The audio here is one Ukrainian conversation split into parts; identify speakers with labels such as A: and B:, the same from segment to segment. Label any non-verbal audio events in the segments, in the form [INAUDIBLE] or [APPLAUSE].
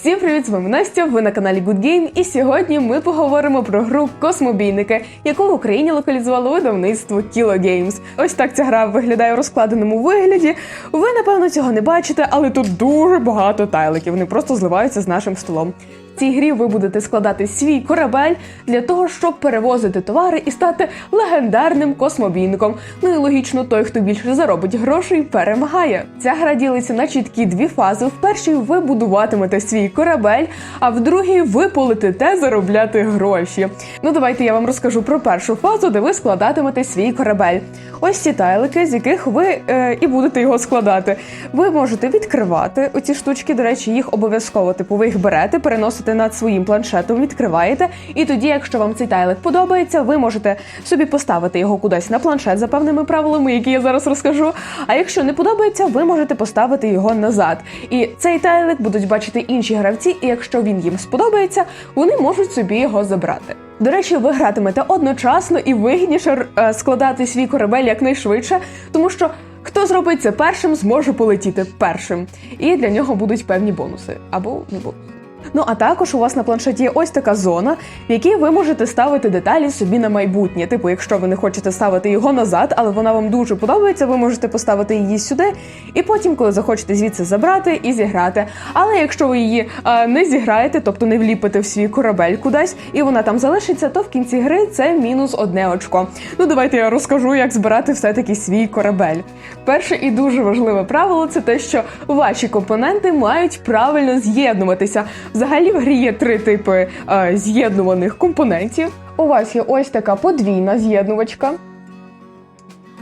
A: Всім привіт, з вами Настя. Ви на каналі Good Game, і сьогодні ми поговоримо про гру Космобійники, яку в Україні локалізувало видавництво Kilo Games. Ось так ця гра виглядає у розкладеному вигляді. Ви напевно цього не бачите, але тут дуже багато тайликів. Вони просто зливаються з нашим столом. Цій грі ви будете складати свій корабель для того, щоб перевозити товари і стати легендарним космобійником. Ну і логічно, той, хто більше заробить грошей, перемагає. Ця гра ділиться на чіткі дві фази. В першій ви будуватимете свій корабель, а в другій ви полетите заробляти гроші. Ну давайте я вам розкажу про першу фазу, де ви складатимете свій корабель. Ось ці тайлики, з яких ви е, і будете його складати. Ви можете відкривати оці штучки. До речі, їх обов'язково типу ви їх берете, переносите над своїм планшетом, відкриваєте. І тоді, якщо вам цей тайлик подобається, ви можете собі поставити його кудись на планшет за певними правилами, які я зараз розкажу. А якщо не подобається, ви можете поставити його назад. І цей тайлик будуть бачити інші гравці, і якщо він їм сподобається, вони можуть собі його забрати. До речі, ви гратимете одночасно і вигідніше е, складати свій корабель якнайшвидше, тому що хто зробить це першим, зможе полетіти першим. І для нього будуть певні бонуси або не бонуси. Ну а також у вас на планшеті є ось така зона, в якій ви можете ставити деталі собі на майбутнє. Типу, якщо ви не хочете ставити його назад, але вона вам дуже подобається, ви можете поставити її сюди, і потім, коли захочете звідси забрати і зіграти. Але якщо ви її е, не зіграєте, тобто не вліпите в свій корабель кудись, і вона там залишиться, то в кінці гри це мінус одне очко. Ну давайте я розкажу, як збирати все-таки свій корабель. Перше і дуже важливе правило це те, що ваші компоненти мають правильно з'єднуватися. Взагалі в грі є три типи е, з'єднуваних компонентів. У вас є ось така подвійна з'єднувачка,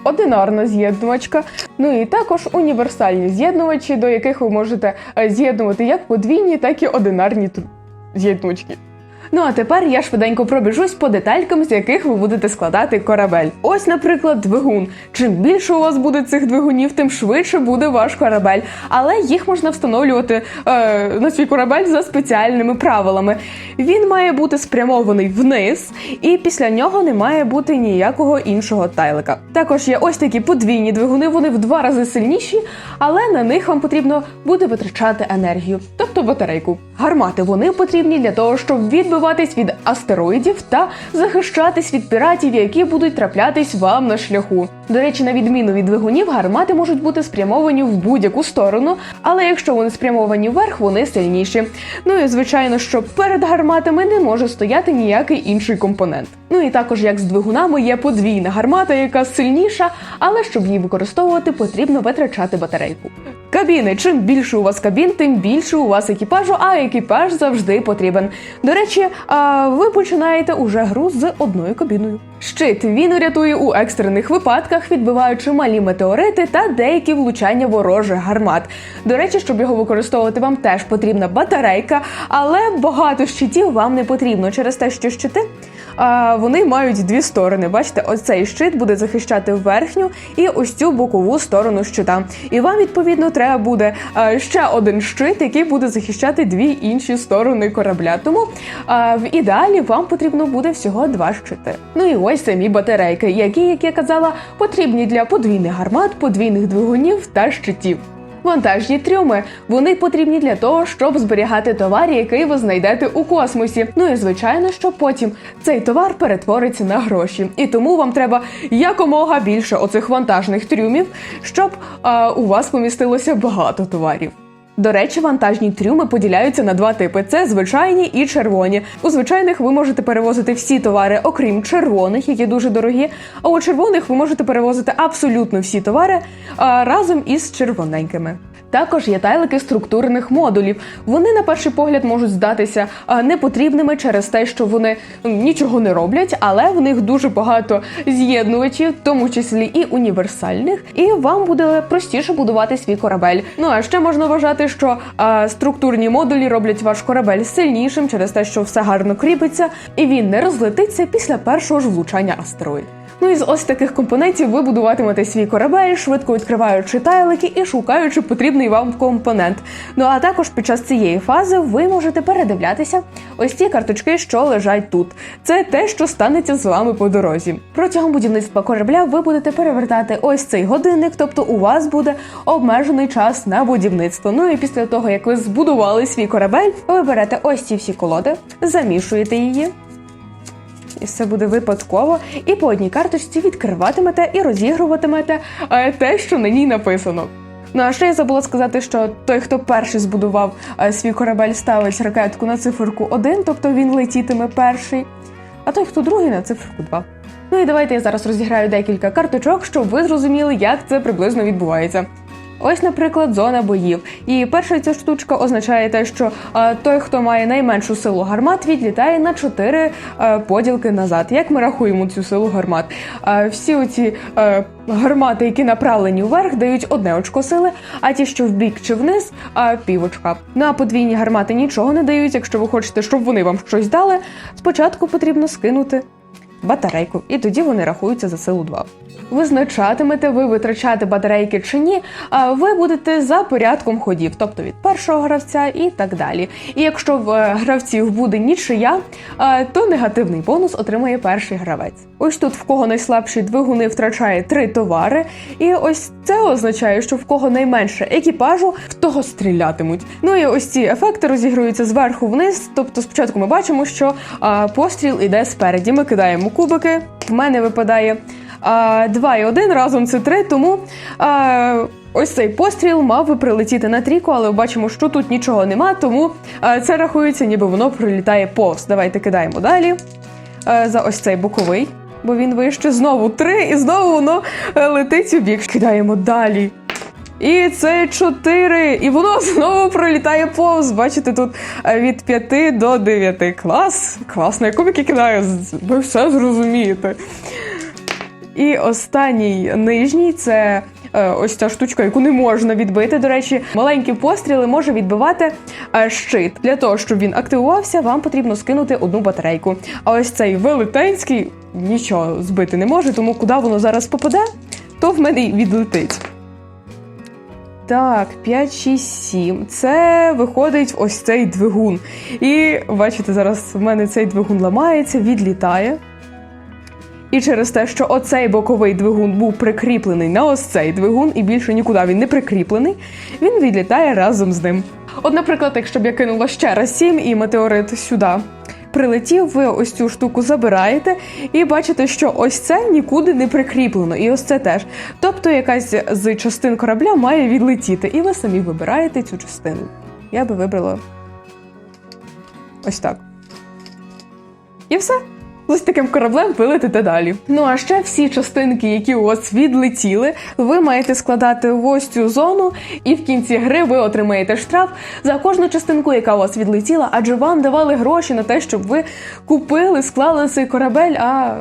A: одинарна з'єднувачка, ну і також універсальні з'єднувачі, до яких ви можете е, з'єднувати як подвійні, так і одинарні з'єднувачки. Ну а тепер я швиденько пробіжусь по деталькам, з яких ви будете складати корабель. Ось, наприклад, двигун. Чим більше у вас буде цих двигунів, тим швидше буде ваш корабель. Але їх можна встановлювати е, на свій корабель за спеціальними правилами. Він має бути спрямований вниз, і після нього не має бути ніякого іншого тайлика. Також є ось такі подвійні двигуни, вони в два рази сильніші, але на них вам потрібно буде витрачати енергію, тобто батарейку. Гармати вони потрібні для того, щоб відбиватись від астероїдів та захищатись від піратів, які будуть траплятись вам на шляху. До речі, на відміну від двигунів, гармати можуть бути спрямовані в будь-яку сторону, але якщо вони спрямовані вверх, вони сильніші. Ну і звичайно, що перед гарматами не може стояти ніякий інший компонент. Ну і також, як з двигунами, є подвійна гармата, яка сильніша, але щоб її використовувати, потрібно витрачати батарейку. Кабіни. Чим більше у вас кабін, тим більше у вас екіпажу, а екіпаж завжди потрібен. До речі, ви починаєте уже гру з одною кабіною. Щит він рятує у екстрених випадках, відбиваючи малі метеорити та деякі влучання ворожих гармат. До речі, щоб його використовувати, вам теж потрібна батарейка, але багато щитів вам не потрібно через те, що щити. А, вони мають дві сторони. Бачите, ось цей щит буде захищати верхню і ось цю бокову сторону щита. І вам відповідно треба буде ще один щит, який буде захищати дві інші сторони корабля. Тому в ідеалі вам потрібно буде всього два щити. Ну і ось самі батарейки, які, як я казала, потрібні для подвійних гармат, подвійних двигунів та щитів. Вантажні трюми вони потрібні для того, щоб зберігати товар, який ви знайдете у космосі. Ну і звичайно, що потім цей товар перетвориться на гроші. І тому вам треба якомога більше оцих вантажних трюмів, щоб а, у вас помістилося багато товарів. До речі, вантажні трюми поділяються на два типи: це звичайні і червоні. У звичайних ви можете перевозити всі товари, окрім червоних, які дуже дорогі. А у червоних ви можете перевозити абсолютно всі товари а, разом із червоненькими. Також є тайлики структурних модулів. Вони на перший погляд можуть здатися непотрібними через те, що вони нічого не роблять, але в них дуже багато з'єднувачів, в тому числі і універсальних, і вам буде простіше будувати свій корабель. Ну а ще можна вважати, що е, структурні модулі роблять ваш корабель сильнішим через те, що все гарно кріпиться, і він не розлетиться після першого ж влучання астероїд. Ну і з ось таких компонентів ви будуватимете свій корабель, швидко відкриваючи тайлики і шукаючи потрібний вам компонент. Ну а також під час цієї фази ви можете передивлятися ось ці карточки, що лежать тут. Це те, що станеться з вами по дорозі. Протягом будівництва корабля ви будете перевертати ось цей годинник, тобто у вас буде обмежений час на будівництво. Ну і після того, як ви збудували свій корабель, ви берете ось ці всі колоди, замішуєте її. І все буде випадково, і по одній карточці відкриватимете і розігруватимете те, що на ній написано. Ну а ще я забула сказати, що той, хто перший збудував свій корабель, ставить ракетку на циферку 1, тобто він летітиме перший, а той, хто другий, на циферку 2. Ну і давайте я зараз розіграю декілька карточок, щоб ви зрозуміли, як це приблизно відбувається. Ось, наприклад, зона боїв. І перша ця штучка означає те, що е, той, хто має найменшу силу гармат, відлітає на 4 е, поділки назад. Як ми рахуємо цю силу гармат? Е, всі оці гармати, які направлені вверх, дають одне очко сили, а ті, що в бік чи вниз, півочка. Ну а подвійні гармати нічого не дають. Якщо ви хочете, щоб вони вам щось дали, спочатку потрібно скинути батарейку, і тоді вони рахуються за силу 2. Визначатимете ви витрачати батарейки чи ні, а ви будете за порядком ходів, тобто від першого гравця і так далі. І якщо в е, гравців буде нічия, то негативний бонус отримає перший гравець. Ось тут в кого найслабші двигуни втрачає три товари, і ось це означає, що в кого найменше екіпажу, в того стрілятимуть. Ну і ось ці ефекти розігруються зверху вниз. Тобто, спочатку ми бачимо, що а, постріл іде спереді. Ми кидаємо кубики. В мене випадає а, 2 і 1, разом це 3, тому а, ось цей постріл мав би прилетіти на трійку, але бачимо, що тут нічого нема, тому це рахується, ніби воно прилітає повз. Давайте кидаємо далі за ось цей боковий, бо він вище. Знову 3, і знову воно е, летить у бік. Кидаємо далі. І це 4, і воно [LAUGHS] знову пролітає повз. Бачите, тут е, від 5 до 9. Клас, класно, я кубики кидаю, ви все зрозумієте. І останній нижній це е, ось ця штучка, яку не можна відбити. До речі, маленькі постріли може відбивати щит. Для того, щоб він активувався, вам потрібно скинути одну батарейку. А ось цей велетенський нічого збити не може, тому куди воно зараз попаде, то в мене й відлетить. Так, 5, 6, 7. Це виходить ось цей двигун. І бачите, зараз в мене цей двигун ламається, відлітає. І через те, що оцей боковий двигун був прикріплений на ось цей двигун, і більше нікуди він не прикріплений, він відлітає разом з ним. От, наприклад, якщо б я кинула ще раз 7 і метеорит сюди прилетів, ви ось цю штуку забираєте, і бачите, що ось це нікуди не прикріплено, і ось це теж. Тобто якась з частин корабля має відлетіти, і ви самі вибираєте цю частину. Я би вибрала ось так. І все. Ось таким кораблем ви летите далі. Ну а ще всі частинки, які у вас відлетіли, ви маєте складати в ось цю зону, і в кінці гри ви отримаєте штраф за кожну частинку, яка у вас відлетіла, адже вам давали гроші на те, щоб ви купили, склали цей корабель, а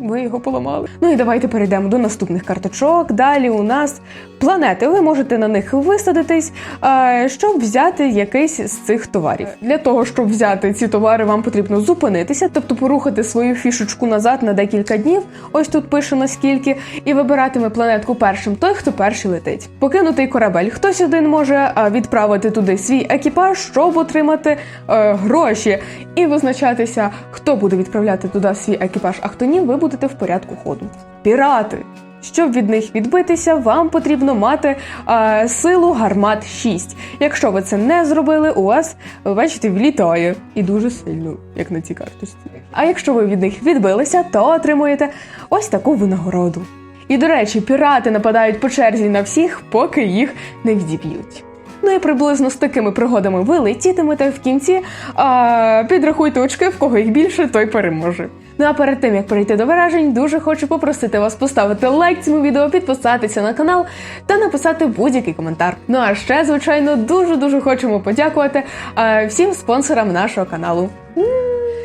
A: ви його поламали. Ну і давайте перейдемо до наступних карточок. Далі у нас планети. Ви можете на них висадитись, е, щоб взяти якийсь з цих товарів. Для того, щоб взяти ці товари, вам потрібно зупинитися, тобто порухати свою фішечку назад на декілька днів. Ось тут пише наскільки, і вибиратиме планетку першим той, хто перший летить. Покинутий корабель. Хтось один може е, відправити туди свій екіпаж, щоб отримати е, гроші, і визначатися, хто буде відправляти туди свій екіпаж, а хто ні, ви будете в порядку ходу. Пірати. Щоб від них відбитися, вам потрібно мати е, силу гармат 6. Якщо ви це не зробили, у вас, бачите, влітає і дуже сильно, як на цій карточці. А якщо ви від них відбилися, то отримуєте ось таку винагороду. І до речі, пірати нападають по черзі на всіх, поки їх не відіб'ють. Ну і приблизно з такими пригодами ви летітимете в кінці, а підрахуйте очки, в кого їх більше, той переможе. Ну а перед тим як перейти до вражень, дуже хочу попросити вас поставити лайк цьому відео, підписатися на канал та написати будь-який коментар. Ну а ще, звичайно, дуже дуже хочемо подякувати а, всім спонсорам нашого каналу.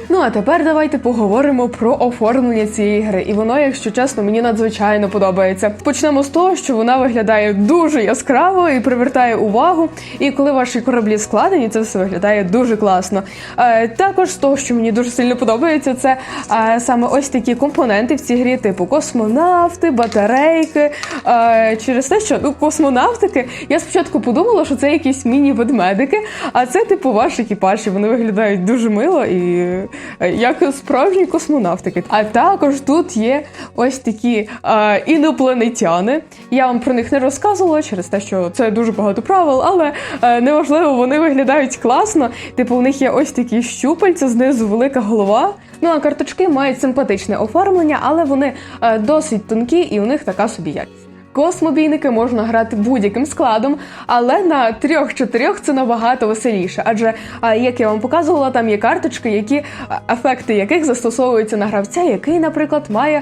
A: Ну а тепер давайте поговоримо про оформлення цієї гри. І воно, якщо чесно, мені надзвичайно подобається. Почнемо з того, що вона виглядає дуже яскраво і привертає увагу. І коли ваші кораблі складені, це все виглядає дуже класно. Е, також з того, що мені дуже сильно подобається, це е, саме ось такі компоненти в цій грі, типу космонавти, батарейки. Е, через те, що ну, космонавтики, я спочатку подумала, що це якісь міні-ведмедики, а це типу ваш екіпаж, і вони виглядають дуже мило і як справжні космонавтики. А також тут є ось такі е, інопланетяни. Я вам про них не розказувала через те, що це дуже багато правил, але е, неважливо, вони виглядають класно. Типу, у них є ось такі щупальця, знизу велика голова. Ну а карточки мають симпатичне оформлення, але вони е, досить тонкі і у них така собі якість. Космобійники можна грати будь-яким складом, але на трьох-чотирьох це набагато веселіше. Адже, як я вам показувала, там є карточки, які ефекти яких застосовуються на гравця, який, наприклад, має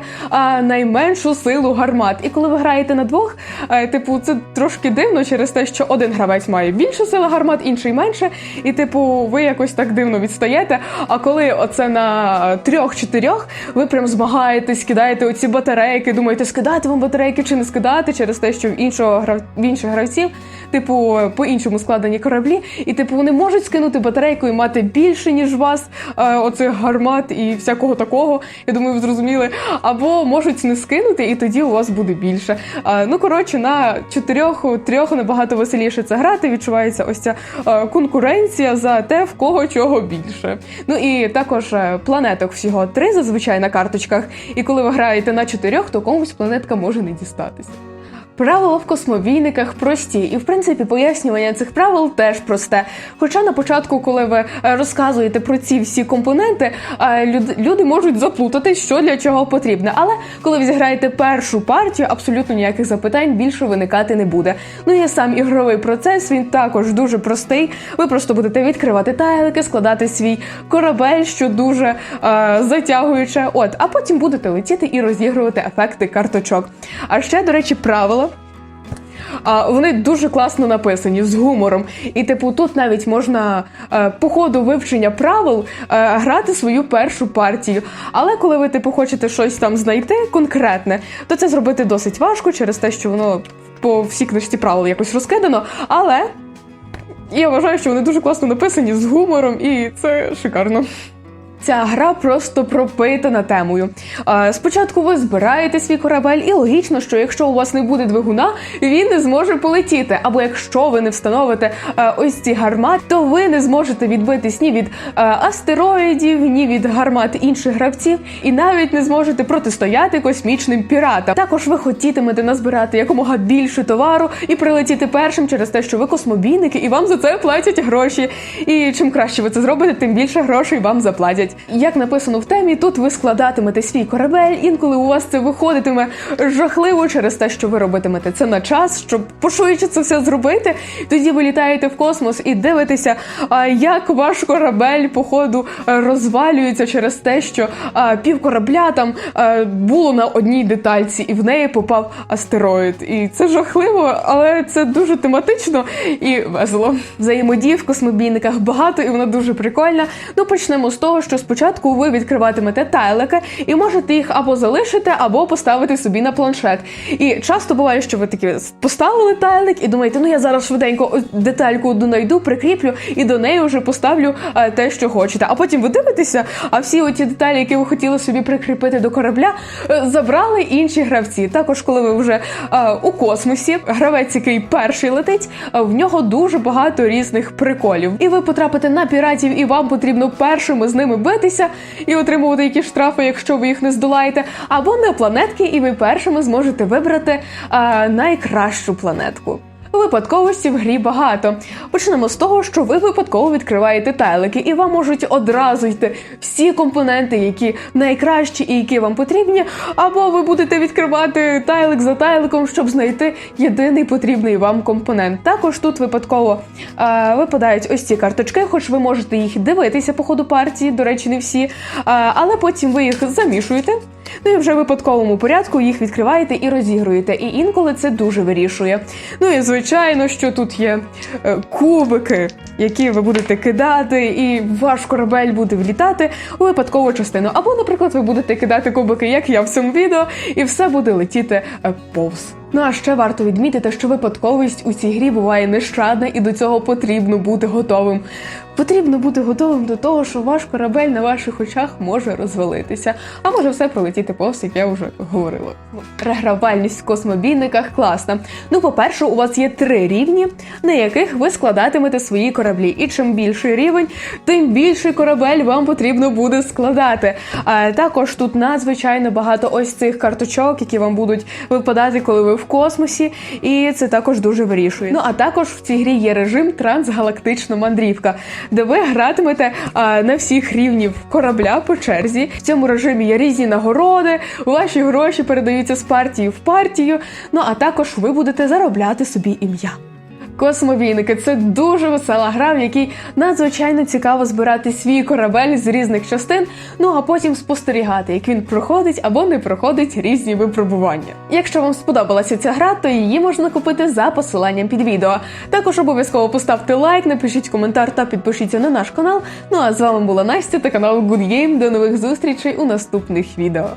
A: найменшу силу гармат. І коли ви граєте на двох, а, типу, це трошки дивно через те, що один гравець має більшу силу гармат, інший менше. І, типу, ви якось так дивно відстаєте. А коли оце на трьох-чотирьох, ви прям змагаєтесь, кидаєте оці батарейки, думаєте, скидати вам батарейки чи не скидати через те, що в іншого грав... в інших гравців, типу, по іншому складені кораблі, і типу вони можуть скинути батарейку і мати більше, ніж вас, е, оцих гармат і всякого такого. Я думаю, ви зрозуміли. Або можуть не скинути, і тоді у вас буде більше. Е, ну коротше, на чотирьох трьох набагато веселіше це грати. Відчувається ось ця е, конкуренція за те, в кого чого більше. Ну і також е, планеток всього три зазвичай на карточках. І коли ви граєте на чотирьох, то комусь планетка може не дістатися. Правила в космовійниках прості, і в принципі пояснювання цих правил теж просте. Хоча на початку, коли ви е, розказуєте про ці всі компоненти, е, люди можуть заплутати, що для чого потрібне. Але коли ви зіграєте першу партію, абсолютно ніяких запитань більше виникати не буде. Ну і сам ігровий процес він також дуже простий. Ви просто будете відкривати тайлики, складати свій корабель, що дуже е, затягуюче. От, а потім будете летіти і розігрувати ефекти карточок. А ще, до речі, правила. А вони дуже класно написані з гумором. І, типу, тут навіть можна е, по ходу вивчення правил е, грати свою першу партію. Але коли ви типу хочете щось там знайти конкретне, то це зробити досить важко через те, що воно по всій книжці правил якось розкидано. Але я вважаю, що вони дуже класно написані з гумором, і це шикарно. Ця гра просто пропитана темою. Спочатку ви збираєте свій корабель, і логічно, що якщо у вас не буде двигуна, він не зможе полетіти. Або якщо ви не встановите е, ось ці гармат, то ви не зможете відбитись ні від е, астероїдів, ні від гармат інших гравців, і навіть не зможете протистояти космічним піратам. Також ви хотітимете назбирати якомога більше товару і прилетіти першим через те, що ви космобійники, і вам за це платять гроші. І чим краще ви це зробите, тим більше грошей вам заплатять. Як написано в темі, тут ви складатимете свій корабель. Інколи у вас це виходитиме жахливо через те, що ви робитимете це на час, щоб пошвидше це все зробити. Тоді ви літаєте в космос і дивитеся, як ваш корабель по ходу розвалюється через те, що пів корабля там було на одній детальці, і в неї попав астероїд. І це жахливо, але це дуже тематично і весело. Взаємодії в космобійниках багато, і вона дуже прикольна. Ну почнемо з того, що спочатку ви відкриватимете тайлики і можете їх або залишити, або поставити собі на планшет. І часто буває, що ви такі поставили тайлик і думаєте, ну я зараз швиденько детальку одну найду, прикріплю і до неї вже поставлю е, те, що хочете. А потім ви дивитеся, а всі оті деталі, які ви хотіли собі прикріпити до корабля, е, забрали інші гравці. Також, коли ви вже е, у космосі, гравець, який перший летить, в нього дуже багато різних приколів. І ви потрапите на піратів, і вам потрібно першими з ними битися і отримувати якісь штрафи, якщо ви їх не здолаєте, або на планетки, і ви першими зможете вибрати е, найкращу планетку. Випадковості в грі багато. Почнемо з того, що ви випадково відкриваєте тайлики, і вам можуть одразу йти всі компоненти, які найкращі і які вам потрібні. Або ви будете відкривати тайлик за тайликом, щоб знайти єдиний потрібний вам компонент. Також тут випадково е, випадають ось ці карточки, хоч ви можете їх дивитися по ходу партії, до речі, не всі. Е, але потім ви їх замішуєте. Ну і вже в випадковому порядку їх відкриваєте і розігруєте. І інколи це дуже вирішує. Ну і звичайно, що тут є е, кубики, які ви будете кидати, і ваш корабель буде влітати у випадкову частину. Або, наприклад, ви будете кидати кубики, як я в цьому відео, і все буде летіти е, повз. Ну а ще варто відмітити, що випадковість у цій грі буває нещадна, і до цього потрібно бути готовим. Потрібно бути готовим до того, що ваш корабель на ваших очах може розвалитися, а може все пролетіти повз, як я вже говорила. Регравальність в космобійниках класна. Ну, по-перше, у вас є три рівні, на яких ви складатимете свої кораблі. І чим більший рівень, тим більший корабель вам потрібно буде складати. А також тут надзвичайно багато ось цих карточок, які вам будуть випадати, коли ви в космосі, і це також дуже вирішує. Ну а також в цій грі є режим трансгалактична мандрівка, де ви гратимете а, на всіх рівнів корабля по черзі. В цьому режимі є різні нагороди, ваші гроші передаються з партії в партію. Ну а також ви будете заробляти собі ім'я. Космовійники це дуже весела гра, в якій надзвичайно цікаво збирати свій корабель з різних частин, ну а потім спостерігати, як він проходить або не проходить різні випробування. Якщо вам сподобалася ця гра, то її можна купити за посиланням під відео. Також обов'язково поставте лайк, напишіть коментар та підпишіться на наш канал. Ну а з вами була Настя та канал Good Game. До нових зустрічей у наступних відео.